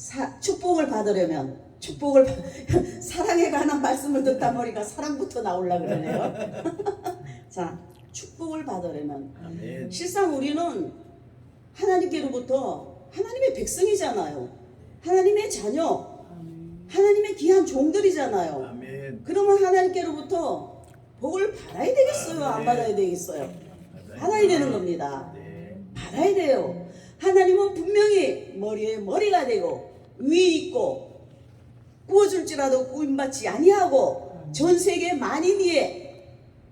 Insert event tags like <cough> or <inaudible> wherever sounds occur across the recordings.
사, 축복을 받으려면 축복을 받- <laughs> 사랑에 관한 말씀을 듣다 보니까 사랑부터 나올라 그러네요. <laughs> 자, 축복을 받으려면 아멘. 실상 우리는 하나님께로부터 하나님의 백성이잖아요. 하나님의 자녀, 하나님의 귀한 종들이잖아요. 아멘. 그러면 하나님께로부터 복을 받아야 되겠어요? 안 받아야 되겠어요? 받아야 되는 겁니다. 네. 받아야 돼요. 하나님은 분명히 머리에 머리가 되고 위 있고 구워줄지라도 구임받지 아니하고 전 세계 만인 위에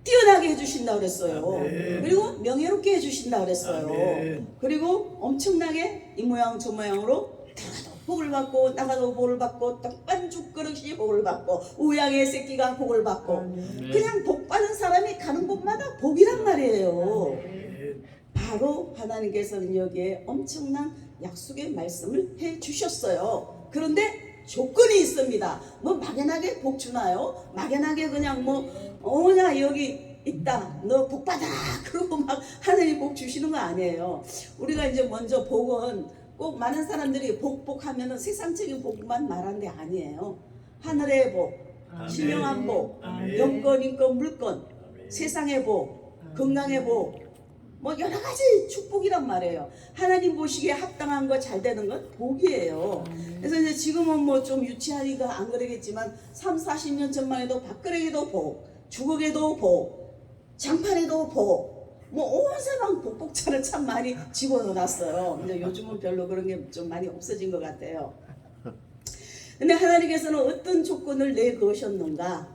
뛰어나게 해주신다 그랬어요. 아멘. 그리고 명예롭게 해주신다 그랬어요. 아멘. 그리고 엄청나게 이 모양 저 모양으로 들어가도 복을 받고 나가도 복을 받고 떡반죽 그릇이 복을 받고 우양의 새끼가 복을 받고 그냥 복 받은 사람이 가는 곳마다 복이란 말이에요. 아멘. 바로 하나님께서는 여기에 엄청난 약속의 말씀을 해 주셨어요. 그런데 조건이 있습니다. 뭐 막연하게 복 주나요? 막연하게 그냥 뭐 어머나 여기 있다. 너 복 받아. <laughs> 그러고 막 하늘이 복 주시는 거 아니에요. 우리가 이제 먼저 복은 꼭 많은 사람들이 복복 하면은 세상적인 복만 말하는 게 아니에요. 하늘의 복. 신령한 복. 영권, 인권, 물권. 세상의 복, 건강의 복, 뭐 여러 가지 축복이란 말이에요. 하나님 보시기에 합당한 거 잘 되는 건 복이에요. 그래서 이제 지금은 뭐 좀 유치하니까 안 그러겠지만 3, 40년 전만 해도 밥그레기도 복, 주걱에도 복, 장판에도 복, 뭐온 세상 복복차를 참 많이 집어넣어놨어요. 근데 요즘은 별로 그런 게 좀 많이 없어진 것 같아요. 근데 하나님께서는 어떤 조건을 내거셨는가?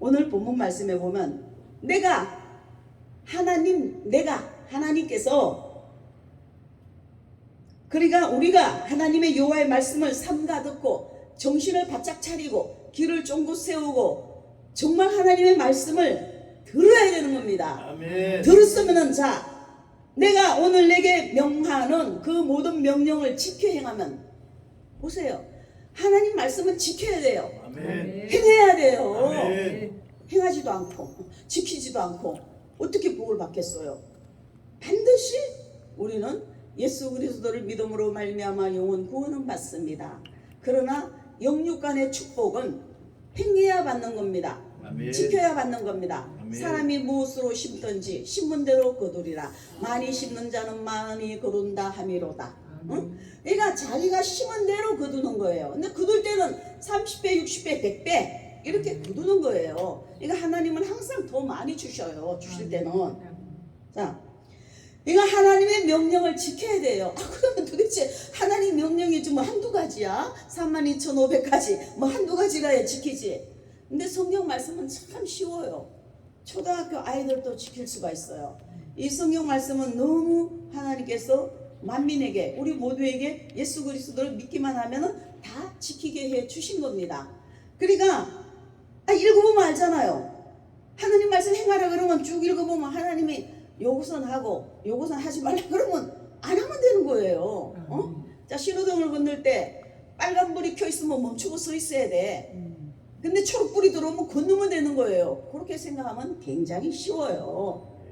오늘 본문 말씀에 보면 내가 하나님 내가 하나님께서 그러니까 우리가 하나님의 여호와의 말씀을 삼가 듣고 정신을 바짝 차리고 길을 쫑긋 세우고 정말 하나님의 말씀을 들어야 되는 겁니다. 아멘. 들었으면은 자 내가 오늘 내게 명하는 그 모든 명령을 지켜 행하면 보세요. 하나님 말씀은 지켜야 돼요. 아멘. 행해야 돼요. 아멘. 행하지도 않고 지키지도 않고 어떻게 복을 받겠어요? 반드시 우리는 예수 그리스도를 믿음으로 말미암아 영혼 구원은 받습니다. 그러나 영육간의 축복은 행해야 받는 겁니다. 아멘. 지켜야 받는 겁니다. 아멘. 사람이 무엇으로 심든지 심은 대로 거두리라. 많이 심는 자는 많이 거둔다 함이로다. 응? 그러니까 자기가 심은 대로 거두는 거예요. 근데 거둘 때는 30배, 60배, 100배 이렇게 거두는 거예요. 그러니까 하나님은 항상 더 많이 주셔요. 주실 때는. 자, 그러니까 하나님의 명령을 지켜야 돼요. 아, 그러면 도대체 하나님 명령이 좀 한두 가지야? 32,500가지. 뭐 한두 가지가 지키지. 근데 성경 말씀은 참 쉬워요. 초등학교 아이들도 지킬 수가 있어요. 이 성경 말씀은 너무 하나님께서 만민에게 우리 모두에게 예수 그리스도를 믿기만 하면은 다 지키게 해 주신 겁니다. 그러니까 아, 읽어보면 알잖아요. 하나님 말씀 행하라 그러면 쭉 읽어보면 하나님이 요것은 하고 요것은 하지 말라 그러면 안 하면 되는 거예요. 어? 자 신호등을 건널 때 빨간 불이 켜 있으면 멈추고 서 있어야 돼. 근데 초록불이 들어오면 건너면 되는 거예요. 그렇게 생각하면 굉장히 쉬워요.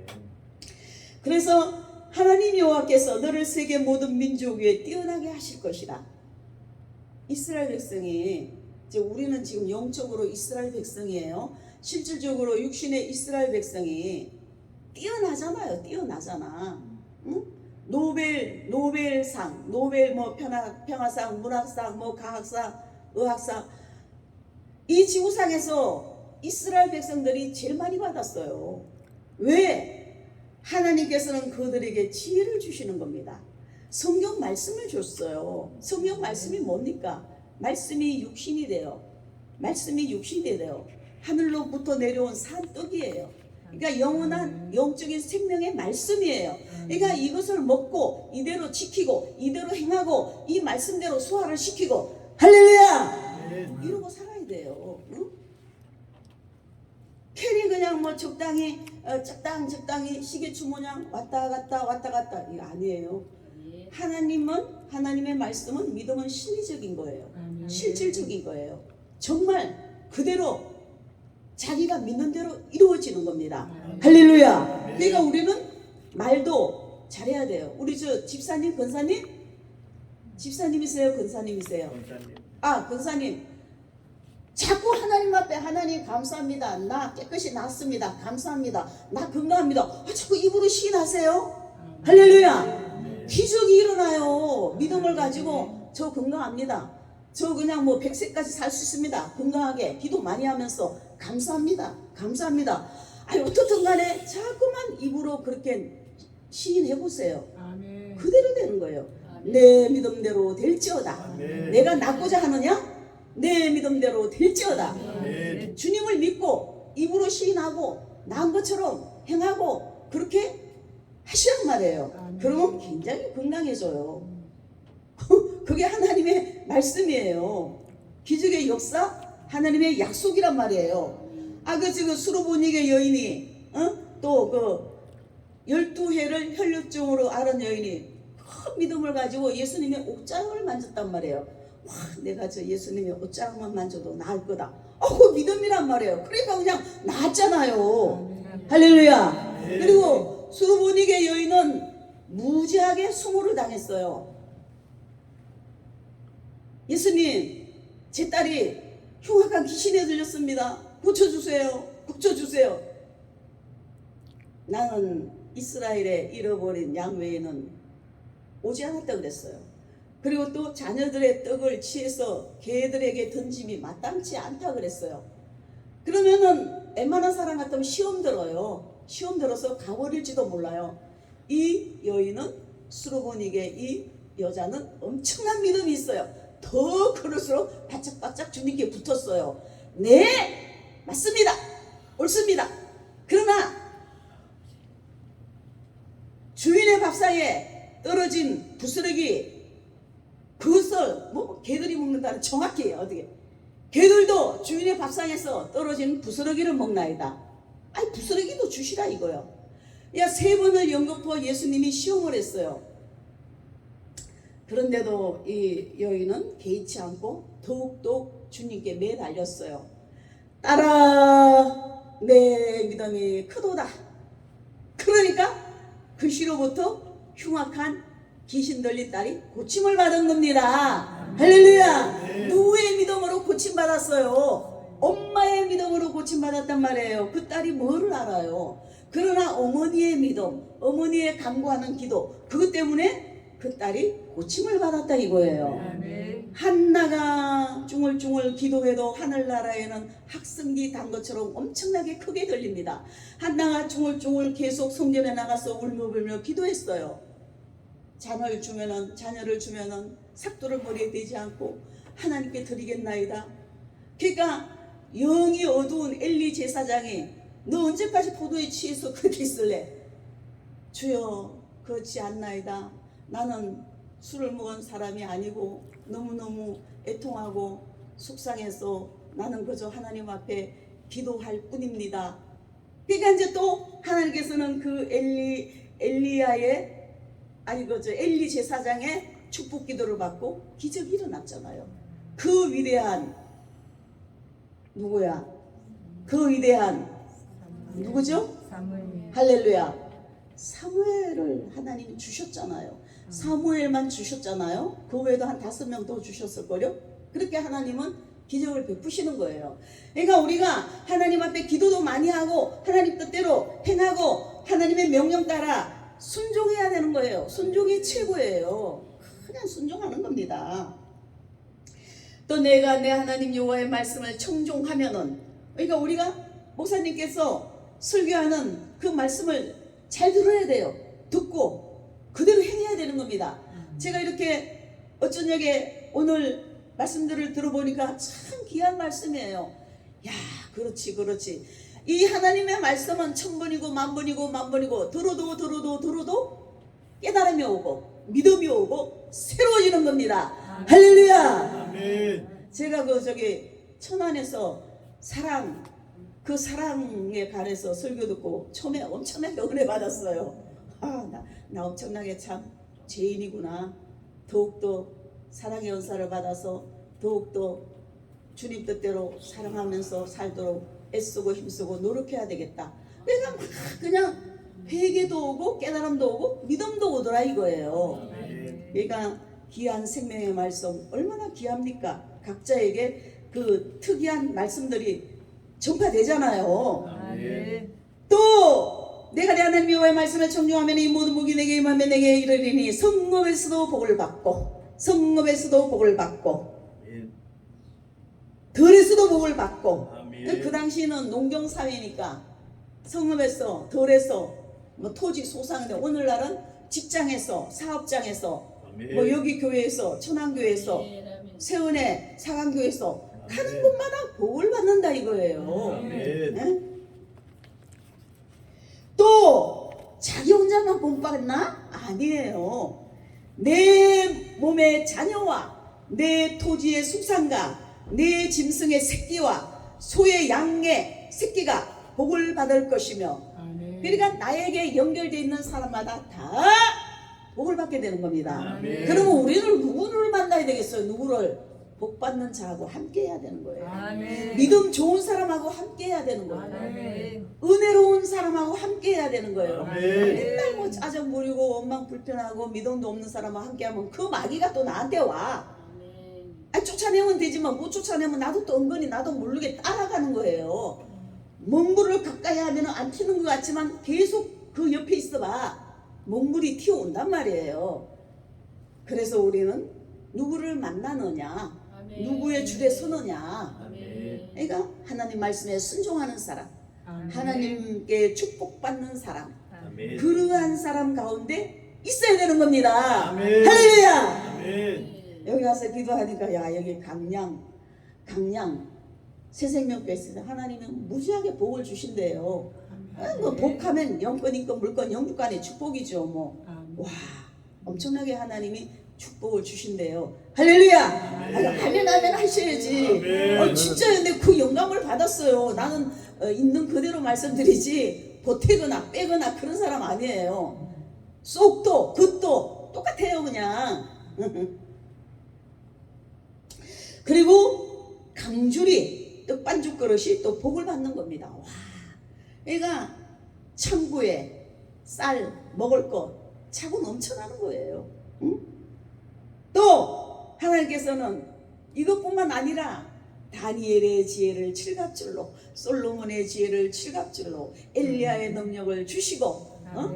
그래서 하나님 여호와께서 너를 세계 모든 민족 위에 뛰어나게 하실 것이다. 이스라엘 백성이 이제 우리는 지금 영적으로 이스라엘 백성이에요. 실질적으로 육신의 이스라엘 백성이 뛰어나잖아요. 뛰어나잖아. 응? 노벨 노벨상, 노벨 뭐 평화 평화상, 문학상, 뭐 과학상, 의학상 이 지구상에서 이스라엘 백성들이 제일 많이 받았어요. 왜? 하나님께서는 그들에게 지혜를 주시는 겁니다. 성경 말씀을 줬어요. 성경 말씀이 뭡니까? 말씀이 육신이 돼요. 말씀이 육신이 돼요. 하늘로부터 내려온 산떡이에요. 그러니까 영원한 영적인 생명의 말씀이에요. 그러니까 이것을 먹고 이대로 지키고 이대로 행하고 이 말씀대로 소화를 시키고 할렐루야! 이러고 살아야 돼요. 응? 괜히 그냥 뭐 적당히 어, 적당 적당히 시계추 모양 왔다 갔다 왔다 갔다 이거 아니에요. 하나님은 하나님의 말씀은 믿음은 실리적인 거예요. 실질적인 거예요. 정말 그대로 자기가 믿는 대로 이루어지는 겁니다. 할렐루야. 그러니까 우리는 말도 잘해야 돼요. 우리 저 집사님, 권사님 집사님이세요? 근사님이세요? 원사님. 아, 근사님. 자꾸 하나님 앞에 하나님 감사합니다. 나 깨끗이 낫습니다. 감사합니다. 나 건강합니다. 아, 자꾸 입으로 시인하세요. 할렐루야. 기적이 일어나요. 믿음을 가지고 저 건강합니다. 저 그냥 뭐 100세까지 살 수 있습니다. 건강하게 기도 많이 하면서 감사합니다. 감사합니다. 아니 어떻든 간에 자꾸만 입으로 그렇게 시인해 보세요. 그대로 되는 거예요. 내 믿음대로 될지어다. 아멘. 내가 낫고자 하느냐? 내 믿음대로 될지어다. 아멘. 주님을 믿고 입으로 시인하고 나은 것처럼 행하고 그렇게 하시란 말이에요. 아멘. 그러면 굉장히 건강해져요. 그게 하나님의 말씀이에요. 기적의 역사, 하나님의 약속이란 말이에요. 아, 그 지금 수로보니게 여인이, 어? 또그 열두 해를 혈류증으로 앓은 여인이 큰 믿음을 가지고 예수님의 옷자락을 만졌단 말이에요. 와, 내가 저 예수님의 옷자락만 만져도 나을 거다. 어, 그 믿음이란 말이에요. 그러니까 그냥 나았잖아요. 할렐루야. 네. 그리고 수로보니게 여인은 무지하게 수모를 당했어요. 예수님, 제 딸이 흉악한 귀신에 들렸습니다. 고쳐주세요. 고쳐주세요. 나는 이스라엘에 잃어버린 양 외에는 오지 않았다 그랬어요. 그리고 또 자녀들의 떡을 취해서 개들에게 던짐이 마땅치 않다 그랬어요. 그러면은 웬만한 사람 같으면 시험 들어요. 시험 들어서 가버릴지도 몰라요. 이 여인은 수로보니게 이 여자는 엄청난 믿음이 있어요. 더 그럴수록 바짝바짝 주님께 붙었어요. 네, 맞습니다. 옳습니다. 그러나 주인의 밥상에 떨어진 부스러기 그것을 뭐 개들이 먹는다는 정확히 어떻게 개들도 주인의 밥상에서 떨어진 부스러기를 먹나이다. 아니 부스러기도 주시라 이거요. 야 세 번을 연거푸어 예수님이 시험을 했어요. 그런데도 이 여인은 개의치 않고 더욱더 주님께 매달렸어요. 따라 내 믿음이 크도다. 그러니까 그 시로부터 흉악한 귀신 들린 딸이 고침을 받은 겁니다. 할렐루야. 네. 누구의 믿음으로 고침 받았어요? 엄마의 믿음으로 고침 받았단 말이에요. 그 딸이 뭐를 알아요? 그러나 어머니의 믿음, 어머니의 간구하는 기도, 그것 때문에 그 딸이 고침을 받았다 이거예요. 아멘. 한나가 중얼중얼 기도해도 하늘나라에는 학성기 단 것처럼 엄청나게 크게 들립니다. 한나가 중얼중얼 계속 성전에 나가서 울며불며 기도했어요. 자녀를 주면은 자녀를 주면은 삭도를 머리에 대지 않고 하나님께 드리겠나이다. 그러니까 영이 어두운 엘리 제사장이 너 언제까지 포도에 취해서 그렇게 있을래? 주여 그렇지 않나이다. 나는 술을 먹은 사람이 아니고 너무너무 애통하고 속상해서 나는 그저 하나님 앞에 기도할 뿐입니다. 그러니까 이제 또 하나님께서는 그 엘리 엘리야의 아니 그저 엘리 제사장의 축복 기도를 받고 기적이 일어났잖아요. 그 위대한 누구야? 그 위대한 누구죠? 할렐루야. 사무엘을 하나님이 주셨잖아요. 사무엘만 주셨잖아요. 그 외에도 한 다섯 명 더 주셨을걸요? 그렇게 하나님은 기적을 베푸시는 거예요. 그러니까 우리가 하나님 앞에 기도도 많이 하고 하나님 뜻대로 행하고 하나님의 명령 따라 순종해야 되는 거예요. 순종이 최고예요. 그냥 순종하는 겁니다. 또 내가 내 하나님 여호와의 말씀을 청종하면은 그러니까 우리가 목사님께서 설교하는 그 말씀을 잘 들어야 돼요. 듣고 겁니다. 제가 이렇게 어쩐 적에 오늘 말씀들을 들어보니까 참 귀한 말씀이에요. 야, 그렇지, 그렇지. 이 하나님의 말씀은 천번이고 만번이고 만번이고 들어도 들어도 들어도 깨달음이 오고 믿음이 오고 새로워지는 겁니다. 할렐루야. 아멘. 제가 그 저기 천안에서 사랑 그 사랑에 관해서 설교 듣고 처음에 엄청나게 은혜 받았어요. 아, 나, 나 엄청나게 참 죄인이구나. 더욱더 사랑의 은사를 받아서 더욱더 주님 뜻대로 사랑하면서 살도록 애쓰고 힘쓰고 노력해야 되겠다. 내가 막 그냥 회개도 오고 깨달음도 오고 믿음도 오더라 이거예요. 그러니까 귀한 생명의 말씀 얼마나 귀합니까? 각자에게 그 특이한 말씀들이 전파되잖아요. 아멘. 또 내가 내 하나님 여호와의 말씀을 청중하면 이 모든 복이 내게 임하면 내게 이르리니 성읍에서도 복을 받고 성읍에서도 복을 받고 아멘. 들에서도 복을 받고. 그 당시는 농경 사회니까 성읍에서 덜에서 뭐 토지 소상인데 오늘날은 직장에서 사업장에서 아멘. 뭐 여기 교회에서 천안교회에서 아멘. 세운의 사강교회에서 가는. 곳마다 복을 받는다 이거예요. 아멘. 네? 또 자기 혼자만 복 받나? 아니에요. 내 몸의 자녀와 내 토지의 숙산가, 내 짐승의 새끼와 소의 양의 새끼가 복을 받을 것이며 아멘. 그러니까 나에게 연결되어 있는 사람마다 다 복을 받게 되는 겁니다. 아멘. 그러면 우리는 누구를 만나야 되겠어요? 누구를? 복 받는 자하고 함께 해야 되는 거예요. 아멘. 믿음 좋은 사람하고 함께 해야 되는 거예요. 아멘. 은혜로운 사람하고 해야 되는 거예요. 아멘. 맨날 뭐 짜증 부리고 원망 불편하고 믿음도 없는 사람하고 함께 하면 그 마귀가 또 나한테 와. 아, 쫓아내면 되지만 못 쫓아내면 나도 또 은근히 나도 모르게 따라가는 거예요. 멍불을 가까이 하면 안 튀는 것 같지만 계속 그 옆에 있어봐. 멍불이 튀어온단 말이에요. 그래서 우리는 누구를 만나느냐, 아멘. 누구의 줄에 서느냐. 아멘. 그러니까 하나님 말씀에 순종하는 사람. 하나님께 축복받는 사람, 아멘. 그러한 사람 가운데 있어야 되는 겁니다. 아멘. 할렐루야! 아멘. 여기 와서 기도하니까 야 여기 강량 강량 새생명교회 있어서 하나님은 무지하게 복을 주신대요. 아, 뭐 복하면 영권 인권 물권 영주간의 축복이죠 뭐. 아멘. 와 엄청나게 하나님이 축복을 주신대요. 할렐루야. 아멘. 아, 하면 하면 하셔야지. 아멘. 어, 진짜 근데 그 영감을 받았어요. 나는 어, 있는 그대로 말씀드리지 보태거나 빼거나 그런 사람 아니에요. 쏙도 굿도 똑같아요 그냥. <laughs> 그리고 강줄이 또 반죽 그릇이 또 복을 받는 겁니다. 와, 그러니까 창고에 쌀 먹을 거 차고 넘쳐나는 거예요. 응? 또 하나님께서는 이것뿐만 아니라 다니엘의 지혜를 칠갑줄로 솔로몬의 지혜를 칠갑줄로 엘리야의 능력을 주시고 어?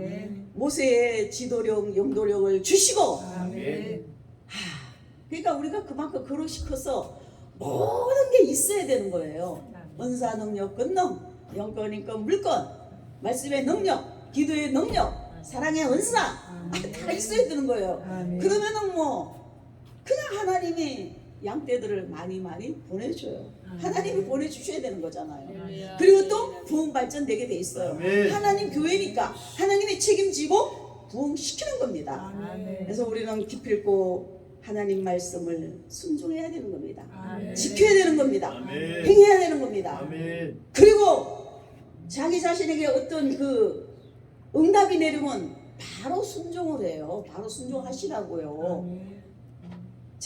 모세의 지도력 영도력을 주시고 아멘. 하, 그러니까 우리가 그만큼 그릇이 커서 모든 게 있어야 되는 거예요. 은사 능력, 권능, 영권, 인권, 물권, 말씀의 능력, 기도의 능력, 사랑의 은사 아, 다 있어야 되는 거예요. 그러면은 뭐 그냥 하나님이 양떼들을 많이 많이 보내줘요. 하나님이 보내주셔야 되는 거잖아요. 그리고 또 부흥 발전되게 돼 있어요. 하나님 교회니까 하나님이 책임지고 부흥시키는 겁니다. 그래서 우리는 기필코 하나님 말씀을 순종해야 되는 겁니다. 지켜야 되는 겁니다. 행해야 되는 겁니다. 그리고 자기 자신에게 어떤 그 응답이 내리면 바로 순종을 해요. 바로 순종하시라고요. 아멘.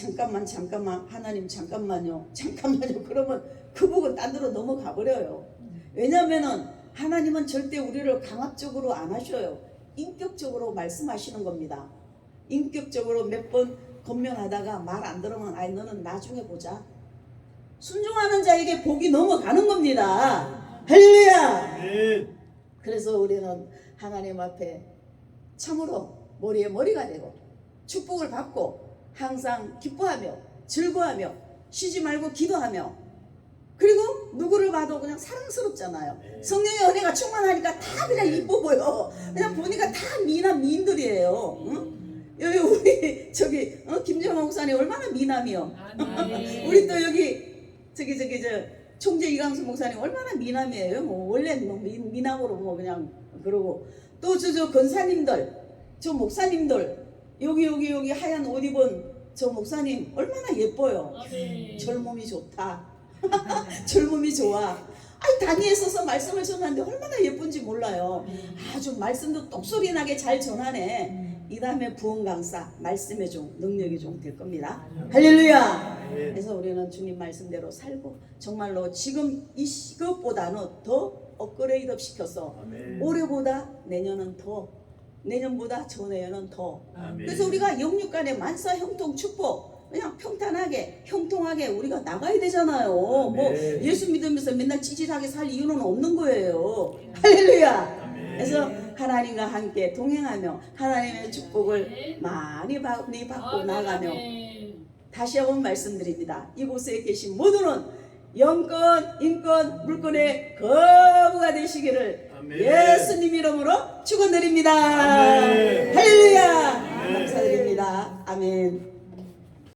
잠깐만 잠깐만 하나님 잠깐만요. 잠깐만요. <laughs> 그러면 그 복은 딴 데로 넘어가 버려요. 왜냐면은 하나님은 절대 우리를 강압적으로 안 하셔요. 인격적으로 말씀하시는 겁니다. 인격적으로 몇 번 건면하다가 말 안 들으면 아이 너는 나중에 보자. 순종하는 자에게 복이 넘어가는 겁니다. 할렐루야. 그래서 우리는 하나님 앞에 참으로 머리에 머리가 되고 축복을 받고 항상 기뻐하며 즐거워하며 쉬지 말고 기도하며 그리고 누구를 봐도 그냥 사랑스럽잖아요. 네. 성령의 은혜가 충만하니까 다 그냥 이뻐 보여. 그냥 보니까 다 미남 미인들이에요. 응? 여기 우리 <laughs> 저기 어? 김정호 목사님 얼마나 미남이요. 아멘. <laughs> 우리 또 여기 저기 저기 저 총재 이강수 목사님 얼마나 미남이에요. 뭐 원래 뭐 미, 미남으로 뭐 그냥 그러고 또 저저 권사님들 저 목사님들 여기 여기 여기 하얀 옷 입은 저 목사님 얼마나 예뻐요. 아멘. 젊음이 좋다. <laughs> 젊음이 좋아. 아니 단위에 서서 말씀을 전하는데 얼마나 예쁜지 몰라요. 아주 말씀도 똑소리 나게 잘 전하네. 이 다음에 부흥 강사, 말씀의 종, 능력의 종될 겁니다. 할렐루야. 그래서 우리는 주님 말씀대로 살고 정말로 지금 이 시급보다는 더 업그레이드 시켜서. 올해보다 내년은 더 내년보다 전해는 더. 아멘. 그래서 우리가 영육간의 만사 형통 축복 그냥 평탄하게 형통하게 우리가 나가야 되잖아요. 뭐 아멘. 예수 믿으면서 맨날 찌질하게 살 이유는 없는 거예요. 할렐루야. 아멘. 그래서 하나님과 함께 동행하며 하나님의 축복을 많이 많이 받고 나가며 다시 한번 말씀드립니다. 이곳에 계신 모두는 영권, 인권, 물권의 거부가 되시기를 아멘. 예수님 이름으로 축원드립니다. 할렐루야. 감사드립니다. 아멘.